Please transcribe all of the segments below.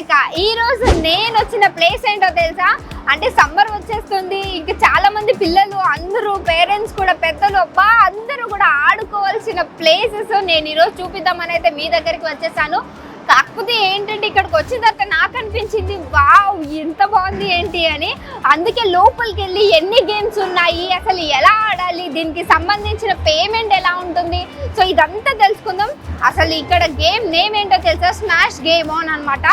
శ్రీలేఖ ఈ రోజు నేను వచ్చిన ప్లేస్ ఏంటో తెలుసా? అంటే సమ్మర్ వచ్చేస్తుంది. ఇంకా చాలా మంది పిల్లలు అందరూ పేరెంట్స్ కూడా పెద్దలు అబ్బా అందరూ కూడా ఆడుకోవాల్సిన ప్లేసెస్ నేను ఈరోజు చూపిద్దామని అయితే మీ దగ్గరికి వచ్చేసాను. కాకపోతే ఏంటంటే ఇక్కడికి వచ్చిన తర్వాత నాకు అనిపించింది వావ్ ఎంత బాగుంది ఏంటి? అని. అందుకే లోపలికి వెళ్ళి ఎన్ని గేమ్స్ ఉన్నాయి అసలు ఎలా ఆడాలి దీనికి సంబంధించిన పేమెంట్ ఎలా ఉంటుంది? సో ఇదంతా తెలుసుకుందాం. అసలు ఇక్కడ గేమ్ నేమ్ ఏంటో తెలుసా? స్మాష్ గేమ్ ఆన్ అనమాట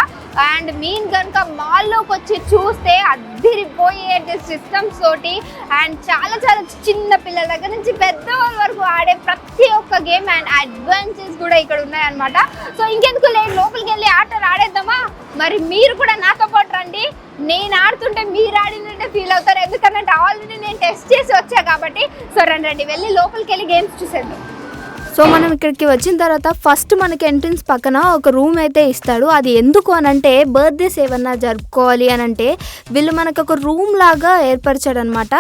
అండ్ మీన్ కనుక మాల్లోకి వచ్చి చూస్తే అద్దిరిపోయే సిస్టమ్స్ తోటి అండ్ చాలా చాలా చిన్న పిల్లల దగ్గర నుంచి పెద్దవాళ్ళ వరకు ఆడే ప్రతి ఒక్క గేమ్ అండ్ అడ్వాన్సెస్ కూడా ఇక్కడ ఉన్నాయన్నమాట. సో ఇంకెందుకు లేదు లోపలికి వెళ్ళి ఆటలు ఆడేద్దామా? మరి మీరు కూడా నాతో పాటు రండి. నేను ఆడుతుంటే మీరు ఆడినట్టే ఫీల్ అవుతారు. ఎందుకంటే ఆల్రెడీ నేను టెస్ట్ చేసి వచ్చా కాబట్టి. సో రండి రండి వెళ్ళి లోపలికి వెళ్ళి గేమ్స్ చూసేద్దాం. సో మనం ఇక్కడికి వచ్చిన తర్వాత ఫస్ట్ మనకి ఎంట్రన్స్ పక్కన ఒక రూమ్ అయితే ఇస్తాడు. అది ఎందుకు అని అంటే బర్త్డేస్ ఏమన్నా జరుపుకోవాలి అని అంటే వీళ్ళు మనకు ఒక రూమ్ లాగా ఏర్పరిచాడు అనమాట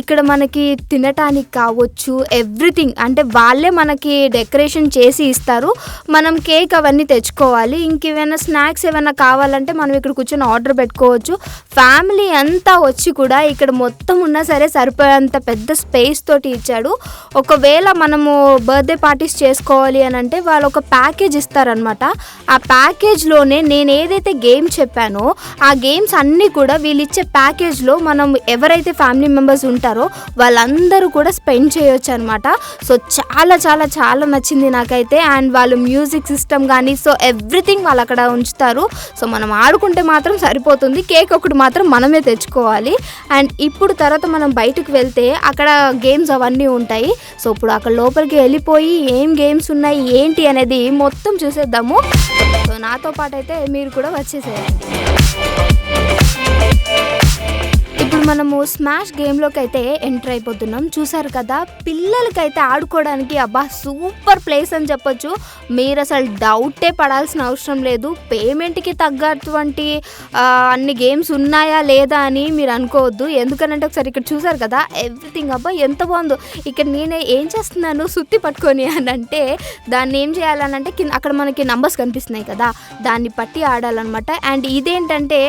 ఇక్కడ మనకి తినటానికి కావచ్చు ఎవ్రీథింగ్ అంటే వాళ్ళే మనకి డెకరేషన్ చేసి ఇస్తారు. మనం కేక్ అవన్నీ తెచ్చుకోవాలి. ఇంకేమైనా స్నాక్స్ ఏమైనా కావాలంటే మనం ఇక్కడ కూర్చొని ఆర్డర్ పెట్టుకోవచ్చు. ఫ్యామిలీ అంతా వచ్చి కూడా ఇక్కడ మొత్తం ఉన్నా సరే సరిపోయేంత పెద్ద స్పేస్ తోటి ఇచ్చాడు. ఒకవేళ మనము బర్త్డే పార్టీ ప్రాక్టీస్ చేసుకోవాలి అని అంటే వాళ్ళు ఒక ప్యాకేజ్ ఇస్తారనమాట ఆ ప్యాకేజ్లోనే నేను ఏదైతే గేమ్ చెప్పానో ఆ గేమ్స్ అన్నీ కూడా వీళ్ళు ఇచ్చే ప్యాకేజ్లో మనం ఎవరైతే ఫ్యామిలీ మెంబర్స్ ఉంటారో వాళ్ళందరూ కూడా స్పెండ్ చేయొచ్చు అనమాట సో చాలా చాలా చాలా నచ్చింది నాకైతే. అండ్ వాళ్ళు మ్యూజిక్ సిస్టమ్ కానీ సో ఎవ్రీథింగ్ వాళ్ళు అక్కడ ఉంచుతారు. సో మనం ఆడుకుంటే మాత్రం సరిపోతుంది. కేక్ ఒకటి మాత్రం మనమే తెచ్చుకోవాలి. అండ్ ఇప్పుడు తర్వాత మనం బయటకు వెళ్తే అక్కడ గేమ్స్ అవన్నీ ఉంటాయి. సో ఇప్పుడు అక్కడ లోపలికి వెళ్ళిపోయి ఏం గేమ్స్ ఉన్నాయి ఏంటి అనేది మొత్తం చూసేద్దాము. సో నాతో పాటు అయితే మీరు కూడా వచ్చేసేయండి. ఇప్పుడు మనము స్మాష్ గేమ్లోకి అయితే ఎంటర్ అయిపోతున్నాం. చూసారు కదా పిల్లలకైతే ఆడుకోవడానికి అబ్బా సూపర్ ప్లేస్ అని చెప్పొచ్చు. మీరు అసలు డౌటే పడాల్సిన అవసరం లేదు. పేమెంట్కి తగ్గటువంటి అన్ని గేమ్స్ ఉన్నాయా లేదా అని మీరు అనుకోవద్దు. ఎందుకనంటే ఒకసారి ఇక్కడ చూసారు కదా ఎవ్రీథింగ్ అబ్బా ఎంత బాగుందో. ఇక్కడ నేనే ఏం చేస్తున్నాను? సుత్తి పట్టుకొని అని అంటే దాన్ని ఏం చేయాలనంటే కింద అక్కడ మనకి నంబర్స్ కనిపిస్తున్నాయి కదా దాన్ని పట్టి ఆడాలన్నమాట. అండ్ ఇదేంటంటే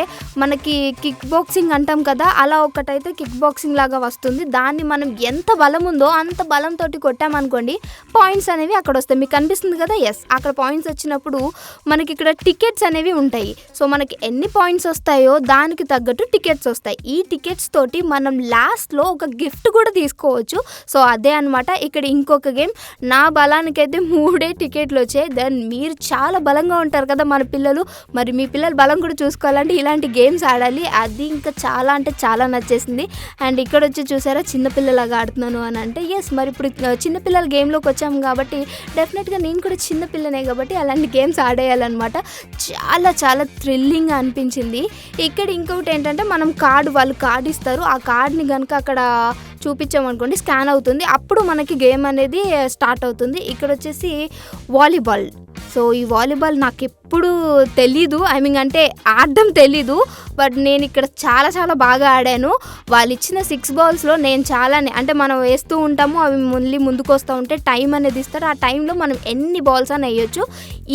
మనకి కిక్ బాక్సింగ్ అంటాం కదా అలా ఒకటైతే కిక్ బాక్సింగ్ లాగా వస్తుంది. దాన్ని మనం ఎంత బలం ఉందో అంత బలంతో కొట్టామనుకోండి పాయింట్స్ అనేవి అక్కడ వస్తాయి. మీకు కనిపిస్తుంది కదా? ఎస్ అక్కడ పాయింట్స్ వచ్చినప్పుడు మనకి ఇక్కడ టికెట్స్ అనేవి ఉంటాయి. సో మనకి ఎన్ని పాయింట్స్ వస్తాయో దానికి తగ్గట్టు టికెట్స్ వస్తాయి. ఈ టికెట్స్ తోటి మనం లాస్ట్లో ఒక గిఫ్ట్ కూడా తీసుకోవచ్చు. సో అదే అనమాట ఇక్కడ ఇంకొక గేమ్ నా బలానికైతే మూడే టికెట్లు వచ్చాయి. దెన్ మీరు చాలా బలంగా ఉంటారు కదా మన పిల్లలు. మరి మీ పిల్లల బలం కూడా చూసుకోవాలంటే ఇలాంటి గేమ్స్ ఆడాలి. అది ఇంకా చాలా అంటే చాలా నచ్చేసింది. అండ్ ఇక్కడ వచ్చి చూసారా చిన్నపిల్లలాగా ఆడుతున్నాను అని అంటే ఎస్ మరి ఇప్పుడు చిన్నపిల్లల గేమ్లోకి వచ్చాము కాబట్టి డెఫినెట్గా నేను కూడా చిన్నపిల్లనే కాబట్టి అలాంటి గేమ్స్ ఆడేయాలన్నమాట. చాలా చాలా థ్రిల్లింగ్ అనిపించింది. ఇక్కడ ఇంకొకటి ఏంటంటే మనం కార్డు వాళ్ళు కార్డు ఇస్తారు. ఆ కార్డ్ని కనుక అక్కడ చూపించామనుకోండి స్కాన్ అవుతుంది. అప్పుడు మనకి గేమ్ అనేది స్టార్ట్ అవుతుంది. ఇక్కడ వచ్చేసి వాలీబాల్. సో ఈ వాలీబాల్ నాకు ఎప్పుడు తెలీదు. ఐ మీన్ అంటే ఆడడం తెలీదు. బట్ నేను ఇక్కడ చాలా చాలా బాగా ఆడాను. వాళ్ళు ఇచ్చిన సిక్స్ బాల్స్లో నేను చాలానే అంటే మనం వేస్తూ ఉంటాము అవి మళ్ళీ ముందుకు వస్తూ ఉంటే టైం అనేది ఇస్తారు. ఆ టైంలో మనం ఎన్ని బాల్స్ అని వేయొచ్చు.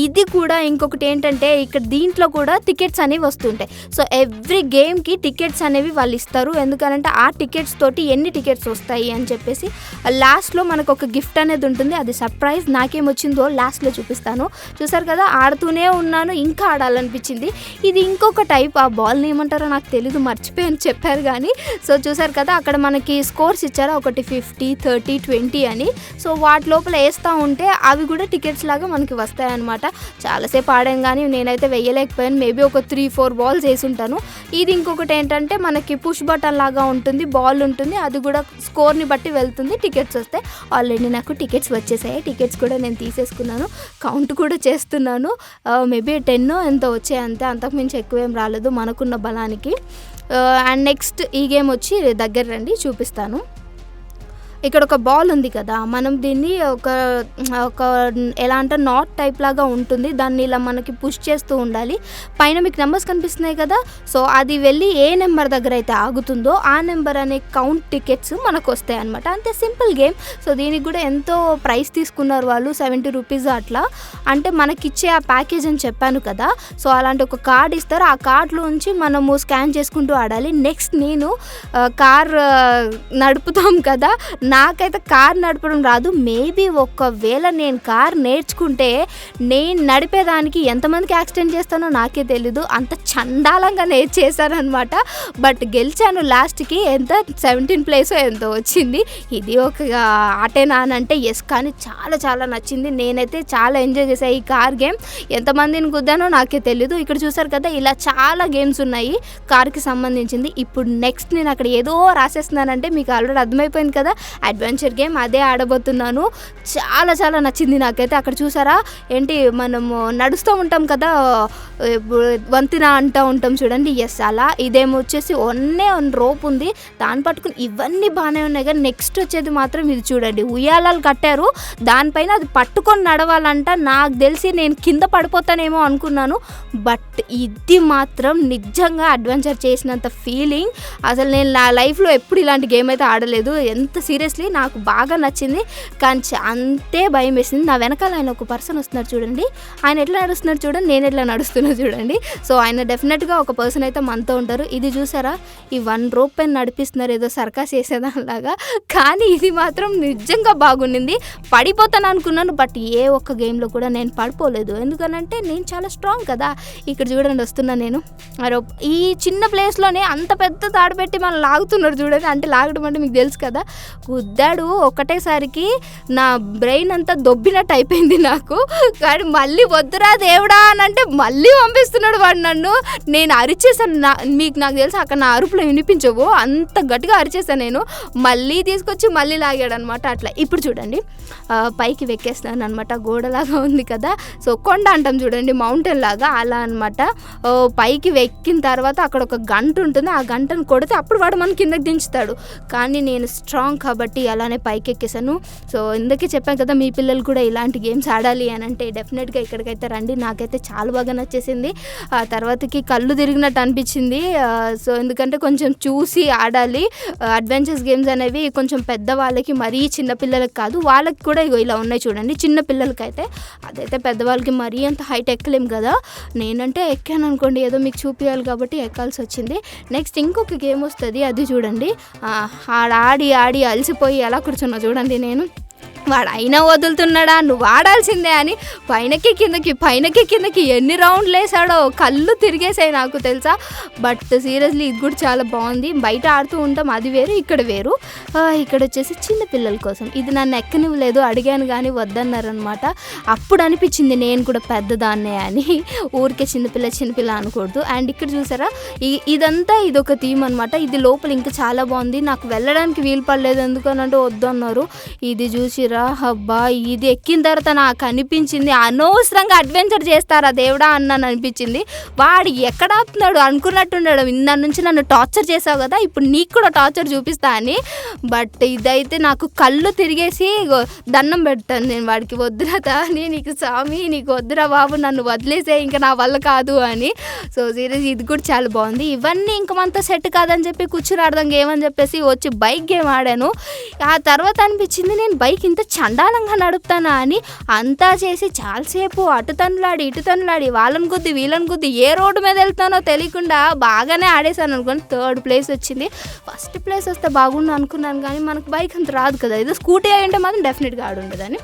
ఇది కూడా ఇంకొకటి ఏంటంటే ఇక్కడ దీంట్లో కూడా టికెట్స్ అనేవి వస్తుంటాయి. సో ఎవ్రీ గేమ్కి టికెట్స్ అనేవి వాళ్ళు ఇస్తారు. ఎందుకంటే ఆ టికెట్స్ తోటి ఎన్ని టికెట్స్ వస్తాయి అని చెప్పేసి లాస్ట్లో మనకు ఒక గిఫ్ట్ అనేది ఉంటుంది. అది సర్ప్రైజ్. నాకేమొచ్చిందో లాస్ట్లో చూపిస్తాను. చూసారు కదా ఆడుతూనే ఉన్నాను ఇంకా ఆడాలనిపించింది. ఇది ఇంకొక టైప్. ఆ బాల్ని ఏమంటారో నాకు తెలీదు మర్చిపోయాను చెప్పారు కానీ. సో చూసారు కదా అక్కడ మనకి స్కోర్స్ ఇచ్చారు. ఒకటి ఫిఫ్టీ థర్టీ ట్వంటీ అని. సో వాటి లోపల వేస్తూ ఉంటే అవి కూడా టికెట్స్ లాగా మనకి వస్తాయన్నమాట. చాలాసేపు ఆడాం కానీ నేనైతే వెయ్యలేకపోయాను. మేబీ ఒక త్రీ ఫోర్ బాల్స్ వేసి ఉంటాను ఇది ఇంకొకటి ఏంటంటే మనకి పుష్ బటన్ లాగా ఉంటుంది బాల్ ఉంటుంది. అది కూడా స్కోర్ని బట్టి వెళ్తుంది టికెట్స్ వస్తాయి. ఆల్రెడీ నాకు టికెట్స్ వచ్చేసాయి. టికెట్స్ కూడా నేను తీసేసుకున్నాను. కౌంట్ కూడా చేస్తున్నాను. మేబీ టెన్ ఎంత వచ్చాయి అంతే. అంతకుమించి ఎక్కువేం రాలేదు మనకున్న బలానికి. అండ్ నెక్స్ట్ ఈ గేమ్ వచ్చి దగ్గర రండి చూపిస్తాను. ఇక్కడ ఒక బాల్ ఉంది కదా మనం దీన్ని ఒక ఒక ఎలా అంటే నాట్ టైప్ లాగా ఉంటుంది. దాన్ని ఇలా మనకి పుష్ చేస్తూ ఉండాలి. పైన మీకు నెంబర్స్ కనిపిస్తున్నాయి కదా సో అది వెళ్ళి ఏ నెంబర్ దగ్గర అయితే ఆగుతుందో ఆ నెంబర్ అనే కౌంట్ టికెట్స్ మనకు వస్తాయి అనమాట అంతే సింపుల్ గేమ్ సో దీనికి కూడా ఎంతో ప్రైస్ తీసుకున్నారు వాళ్ళు సెవెంటీ రూపీస్ అట్లా. అంటే మనకిచ్చే ఆ ప్యాకేజ్ అని చెప్పాను కదా సో అలాంటి ఒక కార్డ్ ఇస్తారు. ఆ కార్డ్లోంచి మనము స్కాన్ చేసుకుంటూ ఆడాలి. నెక్స్ట్ నేను కార్ నడుపుతాం కదా నాకైతే కార్ నడపడం రాదు. మేబీ ఒకవేళ నేను కార్ నేర్చుకుంటే నేను నడిపేదానికి ఎంతమందికి యాక్సిడెంట్ చేస్తానో నాకే తెలీదు. అంత చండాలంగా నేర్చేశారనమాట. బట్ గెలిచాను లాస్ట్కి. ఎంత? సెవెంటీన్ ప్లేస్ ఎంతో వచ్చింది. ఇది ఒక ఆటేనా అని అంటే ఎస్. కానీ చాలా చాలా నచ్చింది. నేనైతే చాలా ఎంజాయ్ చేశాను ఈ కార్ గేమ్. ఎంతమందిని కుద్దానో నాకే తెలీదు. ఇక్కడ చూసారు కదా ఇలా చాలా గేమ్స్ ఉన్నాయి కార్కి సంబంధించింది. ఇప్పుడు నెక్స్ట్ నేను అక్కడ ఏదో రాసేస్తున్నానంటే మీకు ఆల్రెడీ అర్థమైపోయింది కదా. అడ్వెంచర్ గేమ్ అదే ఆడబోతున్నాను. చాలా చాలా నచ్చింది నాకైతే. అక్కడ చూసారా? ఏంటి మనము నడుస్తూ ఉంటాం కదా వంతిన అంటూ ఉంటాం చూడండి. ఎస్ అలా ఇదేమో వచ్చేసి ఒన్నే వన్ రోప్ ఉంది. దాన్ని పట్టుకుని ఇవన్నీ బాగానే ఉన్నాయి కానీ నెక్స్ట్ వచ్చేది మాత్రం ఇది చూడండి. ఉయ్యాలాలు కట్టారు. దానిపైన అది పట్టుకొని నడవాలంట. నాకు తెలిసి నేను కింద పడిపోతానేమో అనుకున్నాను. బట్ ఇది మాత్రం నిజంగా అడ్వెంచర్ చేసినంత ఫీలింగ్ అసలు నేను నా లైఫ్లో ఎప్పుడు ఇలాంటి గేమ్ అయితే ఆడలేదు. ఎంత సీరియస్ సీరియస్లీ నాకు బాగా నచ్చింది. కానీ అంతే భయం వేసింది. నా వెనకాల ఆయన ఒక పర్సన్ వస్తున్నారు చూడండి. ఆయన ఎట్లా నడుస్తున్నారు చూడండి. నేను ఎట్లా నడుస్తున్నా చూడండి. సో ఆయన డెఫినెట్గా ఒక పర్సన్ అయితే మనతో ఉంటారు. ఇది చూసారా? ఈ వన్ రోప్ పైన నడిపిస్తున్నారు. ఏదో సర్కస్ చేసేదానిలాగా. కానీ ఇది మాత్రం నిజంగా బాగుండింది. పడిపోతాను అనుకున్నాను. బట్ ఏ ఒక్క గేమ్లో కూడా నేను పడిపోలేదు. ఎందుకనంటే నేను చాలా స్ట్రాంగ్ కదా. ఇక్కడ చూడండి వస్తున్నా నేను. ఆ ఈ చిన్న ప్లేస్లోనే అంత పెద్ద తాడు పెట్టి మనం లాగుతున్నారు చూడండి. అంటే లాగడం అంటే మీకు తెలుసు కదా. గుద్దాడు ఒకటేసారికి నా బ్రెయిన్ అంతా దొబ్బినట్టు అయిపోయింది నాకు. కానీ మళ్ళీ వద్దురా దేవుడా అని అంటే మళ్ళీ పంపిస్తున్నాడు వాడు నన్ను. నేను అరిచేసాను నా మీకు నాకు తెలుసు అక్కడ నా అరుపులు వినిపించవు. అంత గట్టిగా అరిచేసాను నేను. మళ్ళీ తీసుకొచ్చి మళ్ళీ లాగాడు అనమాట అట్లా. ఇప్పుడు చూడండి. పైకి వెక్కేస్తున్నాను అనమాట. గోడలాగా ఉంది కదా. సో కొండ అంటాం చూడండి. మౌంటైన్ లాగా అలా అనమాట. పైకి వెక్కిన తర్వాత అక్కడ ఒక గంట ఉంటుంది. ఆ గంటను కొడితే అప్పుడు వాడు మన కిందకి దించుతాడు. కానీ నేను స్ట్రాంగ్ కాబట్టి కాబట్టి అలానే పైకి ఎక్కేసాను సో ఇందుకే చెప్పాను కదా మీ పిల్లలు కూడా ఇలాంటి గేమ్స్ ఆడాలి అని అంటే డెఫినెట్గా ఇక్కడికైతే రండి. నాకైతే చాలా బాగా నచ్చేసింది. ఆ తర్వాతకి కళ్ళు తిరిగినట్టు అనిపించింది. సో ఎందుకంటే కొంచెం చూసి ఆడాలి. అడ్వెంచర్స్ గేమ్స్ అనేవి కొంచెం పెద్ద వాళ్ళకి మరీ చిన్న పిల్లలకి కాదు వాళ్ళకి కూడా ఇగో ఇలా ఉన్నాయి చూడండి. చిన్న పిల్లలకైతే అదైతే పెద్దవాళ్ళకి మరీ అంత హైట్ ఎక్కలేం కదా. నేనంటే ఎక్కాను అనుకోండి ఏదో మీకు చూపించాలి కాబట్టి ఎక్కాల్సి వచ్చింది. నెక్స్ట్ ఇంకొక గేమ్ వస్తుంది అది చూడండి. ఆడి ఆడ ఆడి ఆడి అలసిపోయి ఎలా కూర్చున్నా చూడండి నేను. వాడు అయినా వదులుతున్నాడా? నువ్వు ఆడాల్సిందే అని పైనకి కిందకి పైనకి కిందకి ఎన్ని రౌండ్లు వేసాడో కళ్ళు తిరిగేసాయి నాకు తెలుసా. బట్ సీరియస్లీ ఇది కూడా చాలా బాగుంది. బయట ఆడుతూ ఉంటాం అది వేరు ఇక్కడ వేరు. ఇక్కడ వచ్చేసి చిన్న పిల్లల కోసం. ఇది నన్ను ఎక్కనివ్వలేదు అడిగాను కానీ వద్దన్నారనమాట అప్పుడు అనిపించింది నేను కూడా పెద్దదాన్నే అని. ఊరికే చిన్నపిల్ల చిన్నపిల్ల అనకూడదు. అండ్ ఇక్కడ చూసారా ఇదంతా ఇది ఒక థీమ్ అనమాట ఇది లోపల ఇంకా చాలా బాగుంది. నాకు వెళ్ళడానికి వీలు పడలేదు ఎందుకనంటే అంటే వద్దన్నారు. ఇది చూసిరా? హబ్బా ఇది ఎక్కిన తర్వాత నాకు అనిపించింది. అనవసరంగా అడ్వెంచర్ చేస్తారా దేవుడా అన్నాను అనిపించింది. వాడు ఎక్కడ ఆపుతున్నాడు? అనుకున్నట్టున్నాడు. ఇందా నుంచి నన్ను టార్చర్ చేసావు కదా ఇప్పుడు నీకు కూడా టార్చర్ చూపిస్తా అని. బట్ ఇదైతే నాకు కళ్ళు తిరిగేసి దండం పెడతాను నేను వాడికి. వద్దురా తాని నీకు స్వామి నీకు వద్దురా బాబు నన్ను వదిలేసే ఇంకా నా వల్ల కాదు అని. సో సీరియస్ ఇది కూడా చాలా బాగుంది. ఇవన్నీ ఇంక మనతో సెట్ కాదని చెప్పి కూర్చుని ఆడదాం గేమ్ అని చెప్పేసి వచ్చి బైక్ గేమ్ ఆడాను. ఆ తర్వాత అనిపించింది నేను బైక్ ఇంత చండాలంగా నడుపుతానా అని అంతా చేసి చాలాసేపు అటు తనులాడి ఇటు తనులాడి వాళ్ళని గుద్ది వీళ్ళని గుద్ది ఏ రోడ్డు మీద వెళ్తానో తెలియకుండా బాగానే ఆడేసాను అనుకోని థర్డ్ ప్లేస్ వచ్చింది. ఫస్ట్ ప్లేస్ వస్తే బాగుండు అనుకున్నాను కానీ మనకు బైక్ అంత రాదు కదా. ఇది స్కూటీ అయి ఉంటే మాత్రం డెఫినెట్గా ఆడుండదని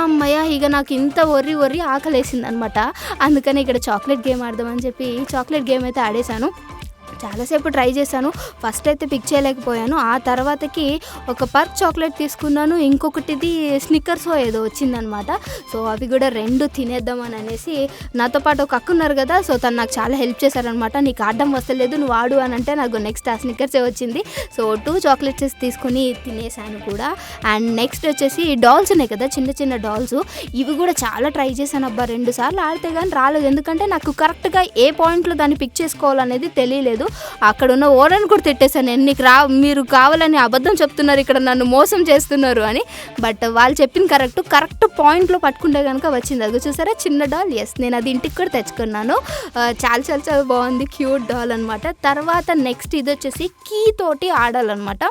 అమ్మయ్య ఇక నాకు ఇంత ఒర్రి ఒర్రి ఆకలేసింది అనమాట అందుకని ఇక్కడ చాక్లెట్ గేమ్ ఆడదామని చెప్పి చాక్లెట్ గేమ్ అయితే ఆడేశాను. చాలాసేపు ట్రై చేశాను. ఫస్ట్ అయితే పిక్ చేయలేకపోయాను. ఆ తర్వాతకి ఒక పర్క్ చాక్లెట్ తీసుకున్నాను. ఇంకొకటిది స్నిక్కర్స్ ఏదో వచ్చిందనమాట. సో అవి కూడా రెండు తినేద్దామని అనేసి నాతో పాటు ఒక అక్క ఉన్నారు కదా సో తను నాకు చాలా హెల్ప్ చేశారనమాట. నీకు ఆడడం వస్తలేదు నువ్వు ఆడు అని అంటే నాకు నెక్స్ట్ ఆ స్నిక్కర్సే వచ్చింది. సో టూ చాక్లెట్స్ తీసుకొని తినేసాను కూడా. అండ్ నెక్స్ట్ వచ్చేసి డాల్స్ ఉన్నాయి కదా చిన్న చిన్న డాల్స్ ఇవి కూడా చాలా ట్రై చేశాను. అబ్బా రెండు సార్లు ఆడితే కానీ రాలేదు. ఎందుకంటే నాకు కరెక్ట్గా ఏ పాయింట్లో దాన్ని పిక్ చేసుకోవాలనేది తెలియలేదు. లేదు అక్కడ ఉన్న ఓనర్ని కూడా తిట్టేశాను. నేను నీకు రా మీరు కావాలని అబద్ధం చెప్తున్నారు ఇక్కడ నన్ను మోసం చేస్తున్నారు అని. బట్ వాళ్ళు చెప్పింది కరెక్ట్ కరెక్ట్ పాయింట్లో పట్టుకుంటే కనుక వచ్చింది. అది చూసారా? చిన్న డాల్ ఎస్ నేను అది ఇంటికి కూడా తెచ్చుకున్నాను. చాలా చాలా చాలా బాగుంది. క్యూట్ డాల్ అనమాట తర్వాత నెక్స్ట్ ఇది వచ్చేసి కీ తోటి ఆడాలన్నమాట.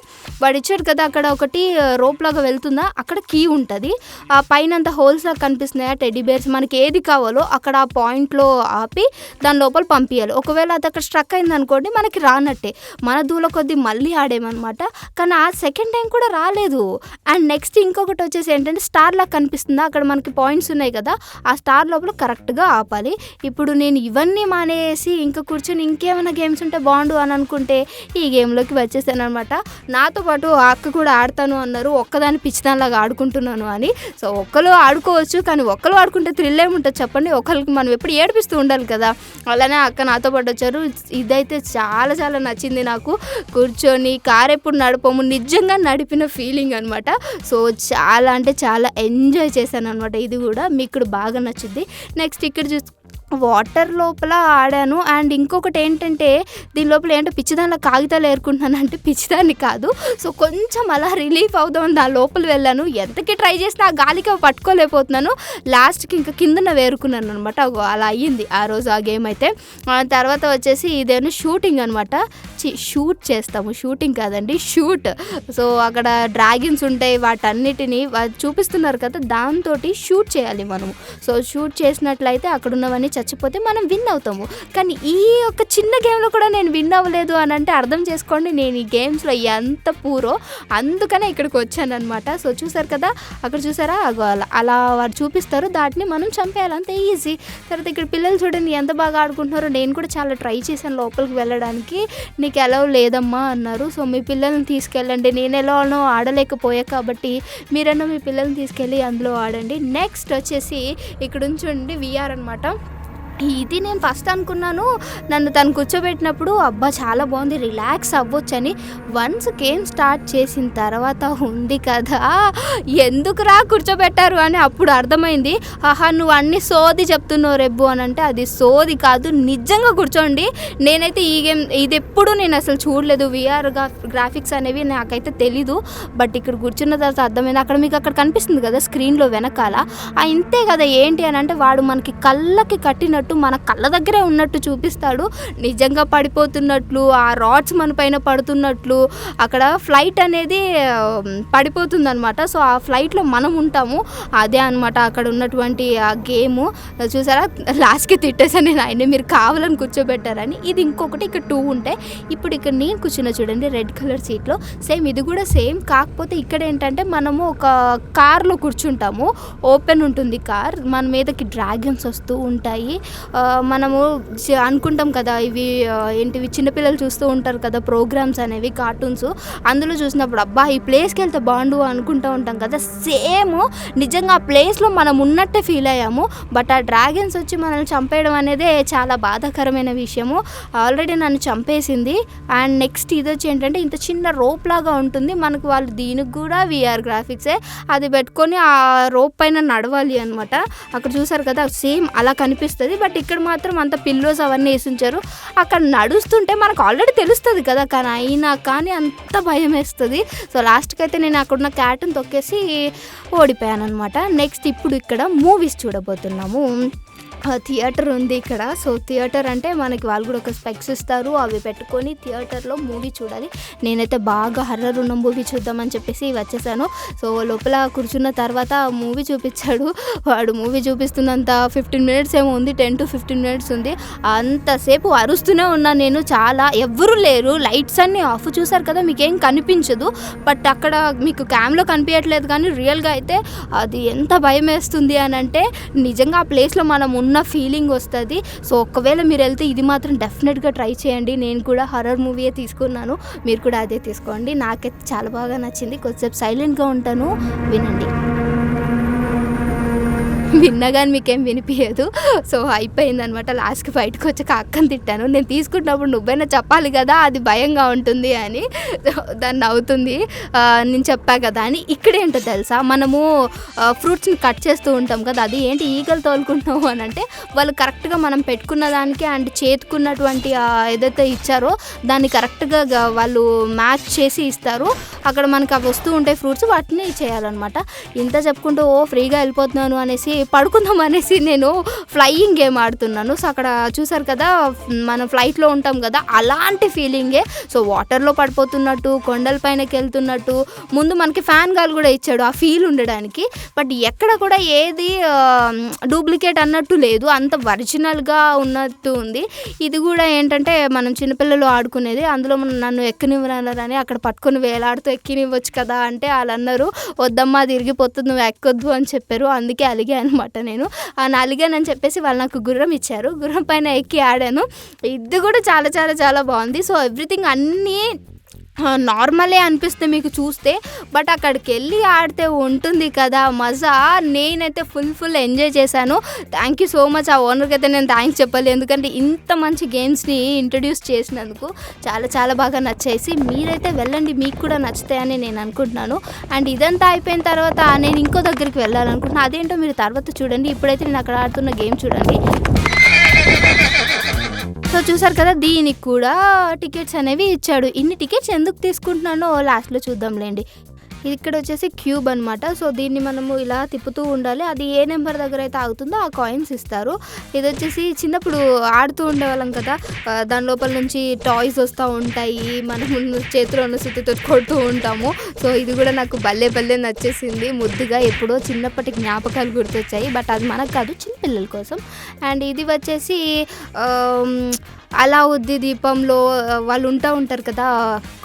వాడు ఇచ్చాడు కదా అక్కడ ఒకటి రోప్ లాగా వెళ్తుందా? అక్కడ కీ ఉంటుంది. ఆ పైన అంత హోల్స్ లాగా కనిపిస్తున్నాయా? టెడ్డీ బేర్స్ మనకి ఏది కావాలో అక్కడ ఆ పాయింట్లో ఆపి దాని లోపల పంపించాలి ఒకవేళ అది అక్కడ స్ట్రక్ అయింది అనుకోండి మనకి రానట్టే. మన దూల కొద్దీ మళ్ళీ ఆడేమన్నమాట. కానీ ఆ సెకండ్ టైం కూడా రాలేదు. అండ్ నెక్స్ట్ ఇంకొకటి వచ్చేసి ఏంటంటే స్టార్ లాగా కనిపిస్తుంది. అక్కడ మనకి పాయింట్స్ ఉన్నాయి కదా. ఆ స్టార్ లోపల కరెక్ట్గా ఆపాలి. ఇప్పుడు నేను ఇవన్నీ మానేసి ఇంకా కూర్చొని ఇంకేమైనా గేమ్స్ ఉంటే బాగుండు అని అనుకుంటే ఈ గేమ్లోకి వచ్చేసాను అనమాట నాతో పాటు ఆ అక్క కూడా ఆడతాను అన్నారు. ఒక్కదాని పిచ్చిదానిలాగా ఆడుకుంటున్నాను అని. సో ఒక్కరు ఆడుకోవచ్చు కానీ ఒక్కరు ఆడుకుంటే థ్రిల్ ఏముంటుంది చెప్పండి. ఒకరికి మనం ఎప్పుడు ఏడిపిస్తూ ఉండాలి కదా. అలానే అక్క నాతో పాటు వచ్చారు. ఇదైతే చాలా చాలా నచ్చింది నాకు. కూర్చొని కార్ ఎప్పుడు నడపము నిజంగా నడిపిన ఫీలింగ్ అనమాట సో చాలా అంటే చాలా ఎంజాయ్ చేశాను అనమాట ఇది కూడా మీకు బాగా నచ్చుద్ది నెక్స్ట్ ఇక్కడ చూస్ వాటర్ లోపల ఆడాను. అండ్ ఇంకొకటి ఏంటంటే దీని లోపల ఏంటో పిచ్చిదానిలో కాగితాలు ఏరుకుంటున్నాను అంటే పిచ్చిదాన్ని కాదు. సో కొంచెం అలా రిలీఫ్ అవుదామని దాని లోపల వెళ్ళాను. ఎంతకి ట్రై చేసినా ఆ గాలికి అవి పట్టుకోలేకపోతున్నాను. లాస్ట్కి ఇంకా కిందన వేరుకున్నాను అనమాట అలా అయ్యింది ఆ రోజు ఆ గేమ్ అయితే. తర్వాత వచ్చేసి ఇదేమో షూటింగ్ అనమాట షూట్ చేస్తాము. షూటింగ్ కాదండి షూట్. సో అక్కడ డ్రాగన్స్ ఉంటాయి వాటన్నిటిని చూపిస్తున్నారు కదా దాంతో షూట్ చేయాలి మనము. సో షూట్ చేసినట్లయితే అక్కడ ఉన్నవన్నీ చచ్చిపోతే మనం విన్ అవుతాము. కానీ ఈ యొక్క చిన్న గేమ్లో కూడా నేను విన్ అవ్వలేదు అని అంటే అర్థం చేసుకోండి నేను ఈ గేమ్స్లో ఎంత పూరో అందుకనే ఇక్కడికి వచ్చాను అనమాట సో చూసారు కదా అక్కడ చూసారా? అగో అలా అలా వారు చూపిస్తారు దాటిని మనం చంపేయాలి అంతే ఈజీ. తర్వాత ఇక్కడ పిల్లలు చూడండి ఎంత బాగా ఆడుకుంటున్నారో. నేను కూడా చాలా ట్రై చేశాను లోపలికి వెళ్ళడానికి. నీకు ఎలా లేదమ్మా అన్నారు. సో మీ పిల్లల్ని తీసుకెళ్ళండి నేను ఎలానో ఆడలేకపోయా కాబట్టి మీరన్నా మీ పిల్లల్ని తీసుకెళ్ళి అందులో ఆడండి. నెక్స్ట్ వచ్చేసి ఇక్కడ ఉంచండి విఆర్ అనమాట ఇది నేను ఫస్ట్ అనుకున్నాను. నన్ను తను కూర్చోబెట్టినప్పుడు అబ్బా చాలా బాగుంది రిలాక్స్ అవ్వచ్చని. వన్స్ గేమ్ స్టార్ట్ చేసిన తర్వాత ఉంది కదా ఎందుకురా కూర్చోబెట్టారు అని అప్పుడు అర్థమైంది. ఆహా నువ్వు అన్ని సోది చెప్తున్నావు రెబ్బు అని అంటే అది సోది కాదు నిజంగా కూర్చోండి. నేనైతే ఈ గేమ్ ఇది ఎప్పుడు నేను అసలు చూడలేదు. విఆర్ గ్రాఫిక్స్ అనేవి నాకైతే తెలీదు. బట్ ఇక్కడ కూర్చున్న తర్వాత అర్థమైంది. అక్కడ మీకు అక్కడ కనిపిస్తుంది కదా స్క్రీన్లో వెనకాల. ఆ ఇంతే కదా ఏంటి అని అంటే వాడు మనకి కళ్ళకి కట్టినట్టు మన కళ్ళ దగ్గరే ఉన్నట్టు చూపిస్తాడు. నిజంగా పడిపోతున్నట్లు ఆ రాడ్స్ మన పైన పడుతున్నట్లు అక్కడ ఫ్లైట్ అనేది పడిపోతుందనమాట సో ఆ ఫ్లైట్లో మనం ఉంటాము. అదే అనమాట అక్కడ ఉన్నటువంటి ఆ గేమ్. చూసారా? లాస్ట్కి తిట్టేసా నేను ఆయన మీరు కావాలని కూర్చోబెట్టారని. ఇది ఇంకొకటి ఇక్కడ టూ ఉంటాయి. ఇప్పుడు ఇక్కడ నేను కూర్చున్న చూడండి రెడ్ కలర్ సీట్లో. సేమ్ ఇది కూడా సేమ్. కాకపోతే ఇక్కడ ఏంటంటే మనము ఒక కార్లో కూర్చుంటాము. ఓపెన్ ఉంటుంది కార్. మన మీదకి డ్రాగన్స్ వస్తూ ఉంటాయి. మనము అనుకుంటాం కదా ఇవి ఏంటివి చిన్నపిల్లలు చూస్తూ ఉంటారు కదా ప్రోగ్రామ్స్ అనేవి కార్టూన్స్. అందులో చూసినప్పుడు అబ్బా ఈ ప్లేస్కి వెళ్తే బాగుండు అనుకుంటూ ఉంటాం కదా. సేమ్ నిజంగా ఆ ప్లేస్లో మనం ఉన్నట్టే ఫీల్ అయ్యాము. బట్ ఆ డ్రాగన్స్ వచ్చి మనల్ని చంపేయడం అనేదే చాలా బాధాకరమైన విషయము. ఆల్రెడీ నన్ను చంపేసింది. అండ్ నెక్స్ట్ ఇది వచ్చి ఏంటంటే ఇంత చిన్న రోప్ లాగా ఉంటుంది. మనకు వాళ్ళు దీనికి కూడా విఆర్ గ్రాఫిక్సే. అది పెట్టుకొని ఆ రోప్ పైన నడవాలి అనమాట అక్కడ చూసారు కదా సేమ్ అలా కనిపిస్తుంది. బట్ బట్ ఇక్కడ మాత్రం అంత పిల్లోస్ అవన్నీ వేసించారు. అక్కడ నడుస్తుంటే మనకు ఆల్రెడీ తెలుస్తుంది కదా కానీ అయినా కానీ అంత భయం వేస్తుంది. సో లాస్ట్కి అయితే నేను అక్కడున్న క్యాట్ని తొక్కేసి ఓడిపోయాను అనమాట నెక్స్ట్ ఇప్పుడు ఇక్కడ మూవీస్ చూడబోతున్నాము. థియేటర్ ఉంది ఇక్కడ. సో థియేటర్ అంటే మనకి వాళ్ళు కూడా ఒక స్పెక్స్ ఇస్తారు. అవి పెట్టుకొని థియేటర్లో మూవీ చూడాలి. నేనైతే బాగా హర్రర్ ఉన్న మూవీ చూద్దామని చెప్పేసి వచ్చేసాను. సో లోపల కూర్చున్న తర్వాత మూవీ చూపించాడు. వాడు మూవీ చూపిస్తున్నంత ఫిఫ్టీన్ మినిట్స్ ఏమో ఉంది. టెన్ టు ఫిఫ్టీన్ మినిట్స్ ఉంది. అంతసేపు అరుస్తూనే ఉన్నాను నేను. చాలా ఎవ్వరూ లేరు. లైట్స్ అన్నీ ఆఫ్ చూసారు కదా మీకేం కనిపించదు. బట్ అక్కడ మీకు క్యామ్లో కనిపించట్లేదు కానీ రియల్గా అయితే అది ఎంత భయం వేస్తుంది అని అంటే నిజంగా ఆ ప్లేస్లో మనం ఉన్న ఫీలింగ్ వస్తుంది. సో ఒకవేళ మీరు వెళ్తే ఇది మాత్రం డెఫినెట్గా ట్రై చేయండి. నేను కూడా హర్రర్ మూవీయే తీసుకున్నాను. మీరు కూడా అదే తీసుకోండి. నాకైతే చాలా బాగా నచ్చింది. కొద్దిసేపు సైలెంట్గా ఉంటాను. వినండి. విన్నా కానీ మీకేం వినిపించదు సో అయిపోయింది అనమాట లాస్ట్కి బయటకు వచ్చి అక్కని తిట్టాను. నేను తీసుకుంటున్నప్పుడు నువ్వైనా చెప్పాలి కదా అది భయంగా ఉంటుంది అని. దాన్ని అవుతుంది నేను చెప్పా కదా అని. ఇక్కడ ఏంటో తెలుసా? మనము ఫ్రూట్స్ని కట్ చేస్తూ ఉంటాం కదా అది ఏంటి ఈగలు తోలుకుంటున్నావు అని అంటే వాళ్ళు కరెక్ట్గా మనం పెట్టుకున్న దానికి అండ్ చేతుకున్నటువంటి ఏదైతే ఇచ్చారో దాన్ని కరెక్ట్గా వాళ్ళు మ్యాచ్ చేసి ఇస్తారు. అక్కడ మనకి అవి వస్తూ ఉంటాయి ఫ్రూట్స్ వాటిని చేయాలన్నమాట. ఇంత చెప్పుకుంటూ ఓ ఫ్రీగా వెళ్ళిపోతున్నాను అనేసి పడుకుందాం అనేసి నేను ఫ్లయింగ్ గేమ్ ఆడుతున్నాను. సో అక్కడ చూసారు కదా మనం ఫ్లైట్లో ఉంటాం కదా అలాంటి ఫీలింగే సో వాటర్లో పడిపోతున్నట్టు కొండల పైనకి వెళ్తున్నట్టు ముందు మనకి ఫ్యాన్ గాలి కూడా ఇచ్చాడు ఆ ఫీల్ ఉండడానికి. బట్ ఎక్కడ కూడా ఏది డూప్లికేట్ అన్నట్టు లేదు. అంత ఒరిజినల్గా ఉన్నట్టు ఉంది. ఇది కూడా ఏంటంటే మనం చిన్నపిల్లలు ఆడుకునేది. అందులో మనం నన్ను ఎక్కనివ్వనని అక్కడ పట్టుకొని వేలాడుతూ ఎక్కినివ్వచ్చు కదా అంటే వాళ్ళు అన్నారు వద్దమ్మా తిరిగిపోతుంది నువ్వు ఎక్కొద్దు అని చెప్పారు. అందుకే అలిగాను. అనమాట నేను. ఆ అలిగానని చెప్పేసి వాళ్ళు నాకు గుర్రం ఇచ్చారు. గుర్రం పైన ఎక్కి ఆడాను. ఇది కూడా చాలా చాలా చాలా బాగుంది. సో ఎవ్రీథింగ్ అన్నీ నార్మలే అనిపిస్తుంది మీకు చూస్తే బట్ అక్కడికి వెళ్ళి ఆడితే ఉంటుంది కదా మజా. నేనైతే ఫుల్ ఫుల్ ఎంజాయ్ చేశాను. థ్యాంక్ యూ సో మచ్ ఆ ఓనర్కి అయితే నేను థ్యాంక్స్ చెప్పాలి ఎందుకంటే ఇంత మంచి గేమ్స్ని ఇంట్రడ్యూస్ చేసినందుకు చాలా చాలా బాగా నచ్చేసి మీరైతే వెళ్ళండి మీకు కూడా నచ్చుతాయని నేను అనుకుంటున్నాను. అండ్ ఇదంతా అయిపోయిన తర్వాత నేను ఇంకో దగ్గరికి వెళ్ళాలనుకుంటున్నాను అదేంటో మీరు తర్వాత చూడండి. ఇప్పుడైతే నేను అక్కడ ఆడుతున్న గేమ్ చూడండి. సో చూసారు కదా దీనికి కూడా టికెట్స్ అనేవి ఇచ్చాడు. ఇన్ని టికెట్స్ ఎందుకు తీసుకుంటున్నానో లాస్ట్లో చూద్దాంలేండి. ఇక్కడ వచ్చేసి క్యూబ్ అనమాట సో దీన్ని మనము ఇలా తిప్పుతూ ఉండాలి. అది ఏ నెంబర్ దగ్గర అయితే ఆగుతుందో ఆ కాయిన్స్ ఇస్తారు. ఇది వచ్చేసి చిన్నప్పుడు ఆడుతూ ఉండేవాళ్ళం కదా. దాని లోపల నుంచి టాయ్స్ వస్తూ ఉంటాయి. మనం చేతిలో ఉన్న సుత్తితో కొడుతూ ఉంటాము. సో ఇది కూడా నాకు భలే భలే నచ్చేసింది. ముద్దుగా ఎప్పుడో చిన్నప్పటి జ్ఞాపకాలు గుర్తొచ్చాయి. బట్ అది మనకు కాదు చిన్నపిల్లల కోసం. అండ్ ఇది వచ్చేసి అలావుద్ది దీపంలో వాళ్ళు ఉంటా ఉంటారు కదా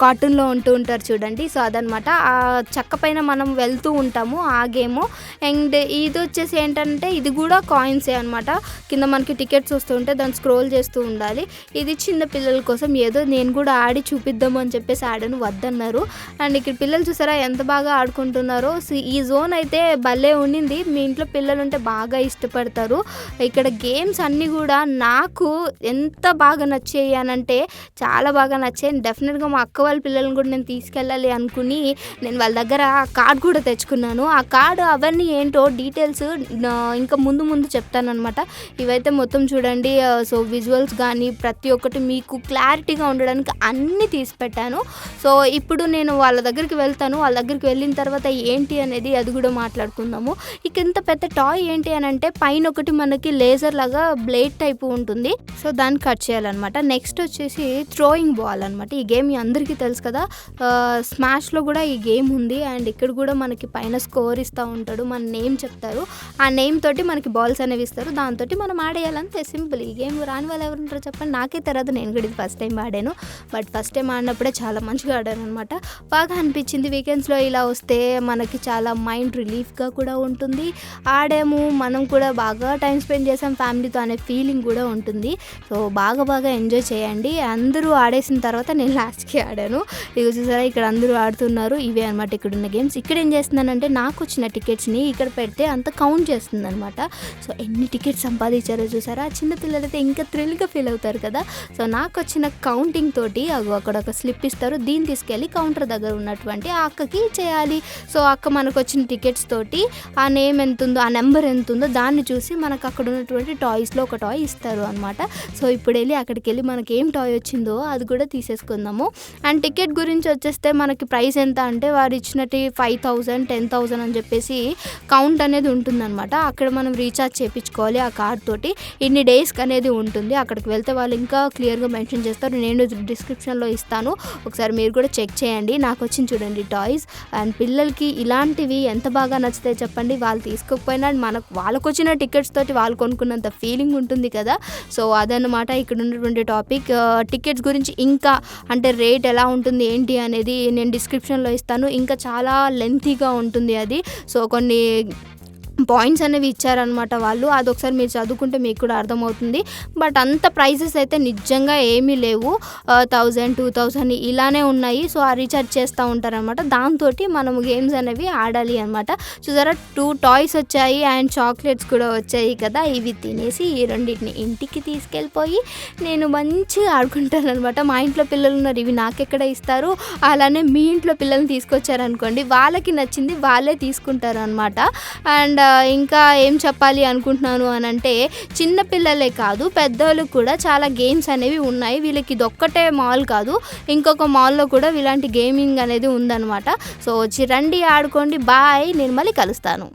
కార్టూన్లో ఉంటూ ఉంటారు చూడండి. సో అదనమాట ఆ చెక్క పైన మనం వెళ్తూ ఉంటాము ఆ గేమ్. అండ్ ఇది వచ్చేసి ఏంటంటే ఇది కూడా కాయిన్సే అనమాట కింద మనకి టికెట్స్ వస్తూ ఉంటే దాన్ని స్క్రోల్ చేస్తూ ఉండాలి. ఇది చిన్న పిల్లల కోసం ఏదో నేను కూడా ఆడి చూపిద్దాము అని చెప్పేసి ఆడను వద్దన్నారు. అండ్ ఇక్కడ పిల్లలు చూసారా ఎంత బాగా ఆడుకుంటున్నారో. సో ఈ జోన్ అయితే భలే ఉండింది. మీ ఇంట్లో పిల్లలు ఉంటే బాగా ఇష్టపడతారు. ఇక్కడ గేమ్స్ అన్నీ కూడా నాకు ఎంత బాగా నచ్చాయి అని అంటే చాలా బాగా నచ్చాయి. డెఫినెట్గా మా అక్క వాళ్ళ పిల్లల్ని కూడా నేను తీసుకెళ్ళాలి అనుకుని నేను వాళ్ళ దగ్గర కార్డ్ కూడా తెచ్చుకున్నాను. ఆ కార్డు అవన్నీ ఏంటో డీటెయిల్స్ ఇంకా ముందు ముందు చెప్తానమాట ఇవైతే మొత్తం చూడండి సో విజువల్స్ కానీ ప్రతి ఒక్కటి మీకు క్లారిటీగా ఉండడానికి అన్నీ తీసి పెట్టాను. సో ఇప్పుడు నేను వాళ్ళ దగ్గరికి వెళ్తాను. వాళ్ళ దగ్గరికి వెళ్ళిన తర్వాత ఏంటి అనేది అది కూడా మాట్లాడుకుందాము. ఇక ఇంత పెద్ద టాయ్ ఏంటి అని అంటే పైన ఒకటి మనకి లేజర్ లాగా బ్లేడ్ టైప్ ఉంటుంది. సో దాన్ని కట్ చేయాలి. చేయాలన్నమాట నెక్స్ట్ వచ్చేసి థ్రోయింగ్ బాల్ అనమాట ఈ గేమ్ అందరికీ తెలుసు కదా. స్మాష్లో కూడా ఈ గేమ్ ఉంది. అండ్ ఇక్కడ కూడా మనకి పైన స్కోర్ ఇస్తూ ఉంటాడు. మన నేమ్ చెప్తారు. ఆ నేమ్ తోటి మనకి బాల్స్ అనేవి ఇస్తారు. దాంతో మనం ఆడేయాలంతే. సింపుల్ ఈ గేమ్ రాని వాళ్ళు ఎవరు ఉంటారో చెప్పండి. నాకే తెలియదు నేను కూడా ఇది ఫస్ట్ టైం ఆడాను. బట్ ఫస్ట్ టైం ఆడినప్పుడే చాలా మంచిగా ఆడాను అనమాట బాగా అనిపించింది వీకెండ్స్లో ఇలా వస్తే మనకి చాలా మైండ్ రిలీఫ్గా కూడా ఉంటుంది. ఆడాము. మనం కూడా బాగా టైం స్పెండ్ చేసాం. ఫ్యామిలీతో అనే ఫీలింగ్ కూడా ఉంటుంది. సో బాగా బాగా ఎంజాయ్ చేయండి. అందరూ ఆడేసిన తర్వాత నేను లాస్ట్కి ఆడాను. ఇక చూసారా ఇక్కడ అందరూ ఆడుతున్నారు. ఇవే అనమాట ఇక్కడ ఉన్న గేమ్స్. ఇక్కడ ఏం చేస్తున్నానంటే నాకు వచ్చిన టికెట్స్ని ఇక్కడ పెడితే అంత కౌంట్ చేస్తుంది అనమాట సో ఎన్ని టికెట్స్ సంపాదించారో చూసారా? చిన్న పిల్లలైతే ఇంకా థ్రిల్గా ఫీల్ అవుతారు కదా. సో నాకు వచ్చిన కౌంటింగ్ తోటి అగో అక్కడ ఒక స్లిప్ ఇస్తారు. దీన్ని తీసుకెళ్ళి కౌంటర్ దగ్గర ఉన్నటువంటి ఆ అక్కకి చేయాలి. సో అక్క మనకు వచ్చిన టికెట్స్ తోటి ఆ నేమ్ ఎంత ఉందో ఆ నెంబర్ ఎంత ఉందో దాన్ని చూసి మనకు అక్కడ ఉన్నటువంటి టాయ్స్లో ఒక టాయ్ ఇస్తారు అనమాట సో ఇప్పుడు వెళ్ళి అక్కడికి వెళ్ళి మనకి ఏం టాయ్ వచ్చిందో అది కూడా తీసేసుకుందాము. అండ్ టికెట్ గురించి వచ్చేస్తే మనకి ప్రైస్ ఎంత అంటే వారు ఇచ్చినట్టు ఫైవ్ థౌజండ్ టెన్ థౌజండ్ అని చెప్పేసి కౌంట్ అనేది ఉంటుందన్నమాట. అక్కడ మనం రీఛార్జ్ చేయించుకోవాలి ఆ కార్డ్ తోటి. ఇన్ని డేస్కి అనేది ఉంటుంది. అక్కడికి వెళ్తే వాళ్ళు ఇంకా క్లియర్గా మెన్షన్ చేస్తారు. నేను డిస్క్రిప్షన్లో ఇస్తాను. ఒకసారి మీరు కూడా చెక్ చేయండి. నాకు వచ్చింది చూడండి టాయ్స్. అండ్ పిల్లలకి ఇలాంటివి ఎంత బాగా నచ్చుతాయి చెప్పండి. వాళ్ళు తీసుకోకపోయినా మనకు వాళ్ళకు వచ్చిన టికెట్స్ తోటి వాళ్ళు కొనుక్కున్నంత ఫీలింగ్ ఉంటుంది కదా. సో అదనమాట ఇక్కడ ఉన్నటువంటి టాపిక్ టికెట్స్ గురించి ఇంకా అంటే రేట్ ఎలా ఉంటుంది ఏంటి అనేది నేను డిస్క్రిప్షన్లో ఇస్తాను. ఇంకా చాలా లెంతీగా ఉంటుంది అది. సో కొన్ని పాయింట్స్ అనేవి ఇచ్చారనమాట వాళ్ళు. అది ఒకసారి మీరు చదువుకుంటే మీకు కూడా అర్థమవుతుంది. బట్ అంత ప్రైజెస్ అయితే నిజంగా ఏమీ లేవు. థౌజండ్ టూ థౌజండ్ ఇలానే ఉన్నాయి. సో ఆ రీఛార్జ్ చేస్తూ ఉంటారనమాట దాంతో మనం గేమ్స్ అనేవి ఆడాలి అనమాట చూసారా? టూ టాయ్స్ వచ్చాయి అండ్ చాక్లెట్స్ కూడా వచ్చాయి కదా. ఇవి తినేసి ఈ రెండింటిని ఇంటికి తీసుకెళ్ళిపోయి నేను మంచిగా ఆడుకుంటాను అనమాట మా ఇంట్లో పిల్లలు ఉన్నారు. ఇవి నాకెక్కడ ఇస్తారు? అలానే మీ ఇంట్లో పిల్లల్ని తీసుకొచ్చారనుకోండి. వాళ్ళకి నచ్చింది వాళ్ళే తీసుకుంటారు అనమాట అండ్ ఇంకా ఏం చెప్పాలి అనుకుంటున్నాను అని అంటే చిన్నపిల్లలే కాదు పెద్దవాళ్ళకి కూడా చాలా గేమ్స్ అనేవి ఉన్నాయి. వీళ్ళకి ఇది ఒక్కటే మాల్ కాదు ఇంకొక మాల్లో కూడా ఇలాంటి గేమింగ్ అనేది ఉందన్నమాట. సో వచ్చి రండి ఆడుకోండి బాయ్ నేను మళ్ళీ కలుస్తాను.